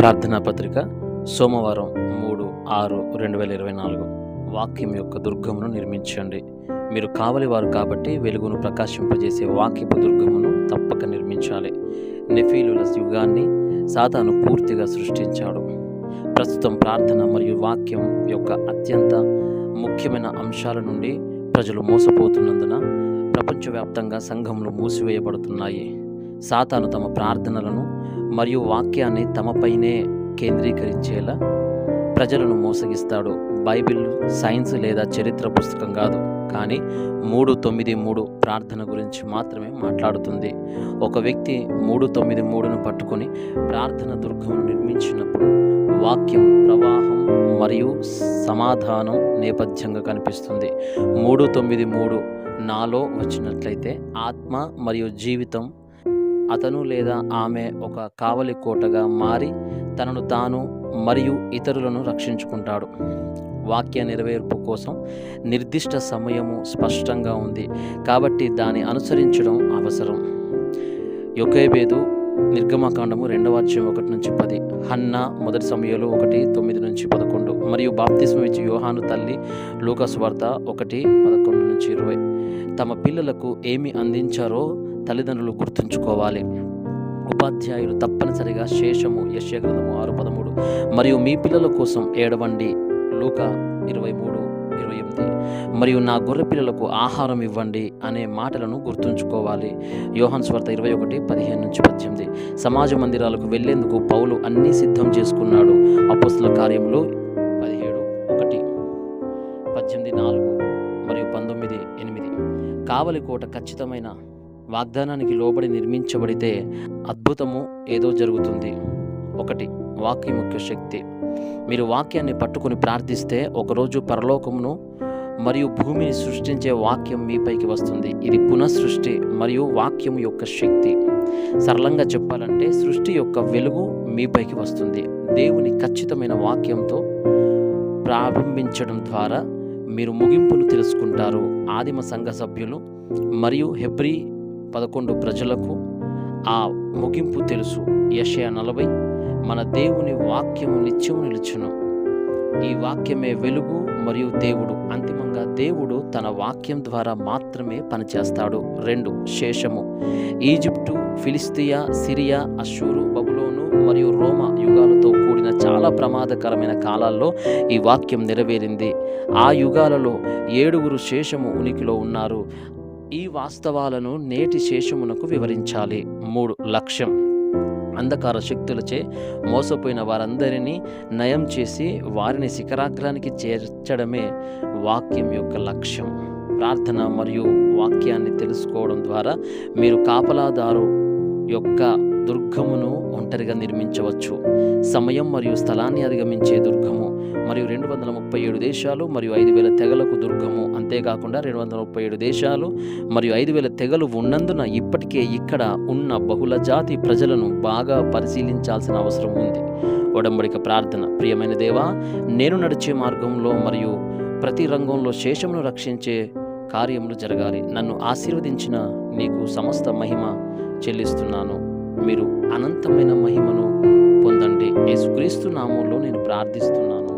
ప్రార్థనా పత్రిక సోమవారం మూడు ఆరు రెండు వేల ఇరవై నాలుగు. వాక్యం యొక్క దుర్గమును నిర్మించండి. మీరు కావలివారు కాబట్టి వెలుగును ప్రకాశింపజేసే వాక్యపు దుర్గమును తప్పక నిర్మించాలి. నెఫీలుల యుగాన్ని సాతాను పూర్తిగా సృష్టించాడు. ప్రస్తుతం ప్రార్థన మరియు వాక్యం యొక్క అత్యంత ముఖ్యమైన అంశాల నుండి ప్రజలు మోసపోతున్నందున ప్రపంచవ్యాప్తంగా సంఘములు మూసివేయబడుతున్నాయి. సాతాను తమ ప్రార్థనలను మరియు వాక్యాన్ని తమపైనే కేంద్రీకరించేలా ప్రజలను మోసగిస్తాడు. బైబిల్ సైన్స్ లేదా చరిత్ర పుస్తకం కాదు కానీ మూడు తొమ్మిది మూడు ప్రార్థన గురించి మాత్రమే మాట్లాడుతుంది. ఒక వ్యక్తి మూడు తొమ్మిది మూడును పట్టుకొని ప్రార్థన దుర్గం నిర్మించినప్పుడు వాక్యం ప్రవాహం మరియు సమాధానం నేపథ్యంగా కనిపిస్తుంది. మూడు తొమ్మిది మూడు నాలో వచ్చినట్లయితే ఆత్మ మరియు జీవితం అతను లేదా ఆమె ఒక కావలి కోటగా మారి తనను తాను మరియు ఇతరులను రక్షించుకుంటాడు. వాక్య నెరవేర్పు కోసం నిర్దిష్ట సమయము స్పష్టంగా ఉంది కాబట్టి దాన్ని అనుసరించడం అవసరం. యొకేబేదు నిర్గమకాండము రెండవ అధ్యాయం ఒకటి నుంచి పది హన్న మొదటి సమయంలో ఒకటి తొమ్మిది నుంచి పదకొండు మరియు బాప్తిస్మ ఇచ్చి యోహాను తల్లి లూకస్ వార్త ఒకటి పదకొండు నుంచి ఇరవై. తమ పిల్లలకు ఏమి అందించారో తల్లిదండ్రులు గుర్తుంచుకోవాలి. ఉపాధ్యాయులు తప్పనిసరిగా శేషము యశ్యగ్రంథము ఆరు పదమూడు. మరియు మీ పిల్లల కోసం ఏడవండి లూక ఇరవై మూడు ఇరవై ఎనిమిది. మరియు నా గొర్రె పిల్లలకు ఆహారం ఇవ్వండి అనే మాటలను గుర్తుంచుకోవాలి. యోహన్ స్వర్త ఇరవై ఒకటి పదిహేను నుంచి పద్దెనిమిది. సమాజ మందిరాలకు వెళ్ళేందుకు పౌలు అన్నీ సిద్ధం చేసుకున్నాడు అపోస్తుల కార్యంలో పదిహేడు ఒకటి పద్దెనిమిది నాలుగు మరియు పంతొమ్మిది ఎనిమిది. కావలి కోట ఖచ్చితమైన వాగ్దానానికి లోబడి నిర్మించబడితే అద్భుతము ఏదో జరుగుతుంది. ఒకటి వాక్యం ముఖ్య శక్తి. మీరు వాక్యాన్ని పట్టుకొని ప్రార్థిస్తే ఒకరోజు పరలోకమును మరియు భూమిని సృష్టించే వాక్యం మీపైకి వస్తుంది. ఇది పునఃసృష్టి మరియు వాక్యం యొక్క శక్తి. సరళంగా చెప్పాలంటే సృష్టి యొక్క వెలుగు మీపైకి వస్తుంది. దేవుని ఖచ్చితమైన వాక్యంతో ప్రారంభించడం ద్వారా మీరు ముగింపును తెలుసుకుంటారు. ఆదిమ సంఘ సభ్యులు మరియు హెబ్రీ పదకొండు ప్రజలకు ఆ ముగింపు తెలుసు. యషయ నలభై మన దేవుని వాక్యము నిత్యము నిలుచును. ఈ వాక్యమే వెలుగు మరియు దేవుడు. అంతిమంగా దేవుడు తన వాక్యం ద్వారా మాత్రమే పనిచేస్తాడు. రెండు శేషము. Egypt Philistia Syria Ashur Babylon మరియు రోమా యుగాలతో కూడిన చాలా ప్రమాదకరమైన కాలాల్లో ఈ వాక్యం నెరవేరింది. ఆ యుగాలలో ఏడుగురు శేషము ఉనికిలో ఉన్నారు. ఈ వాస్తవాలను నేటి శేషమునకు వివరించాలి. మూడు లక్ష్యం. అంధకార శక్తులచే మోసపోయిన వారందరినీ నయం చేసి వారిని శిఖరాగ్రానికి చేర్చడమే వాక్యం యొక్క లక్ష్యం. ప్రార్థన మరియు వాక్యాన్ని తెలుసుకోవడం ద్వారా మీరు కాపలాదారు యొక్క దుర్గమును ఒంటరిగా నిర్మించవచ్చు. సమయం మరియు స్థలాన్ని అధిగమించే దుర్గము మరియు రెండు వందల ముప్పై ఏడు దేశాలు మరియు ఐదు వేల తెగలకు దుర్గం అంతేకాకుండా రెండు వందల ముప్పై ఏడు దేశాలు మరియు ఐదు వేల తెగలు ఉన్నందున ఇప్పటికే ఇక్కడ ఉన్న బహుళ జాతి ప్రజలను బాగా పరిశీలించాల్సిన అవసరం ఉంది. ఒడంబడిక ప్రార్థన. ప్రియమైన దేవా నేను నడిచే మార్గంలో మరియు ప్రతి రంగంలో శేషమును రక్షించే కార్యములు జరగాలి. నన్ను ఆశీర్వదించిన నీకు సమస్త మహిమ చెల్లిస్తున్నాను. మీరు అనంతమైన మహిమను పొందండి. యేసుక్రీస్తు నామంలో నేను ప్రార్థిస్తున్నాను.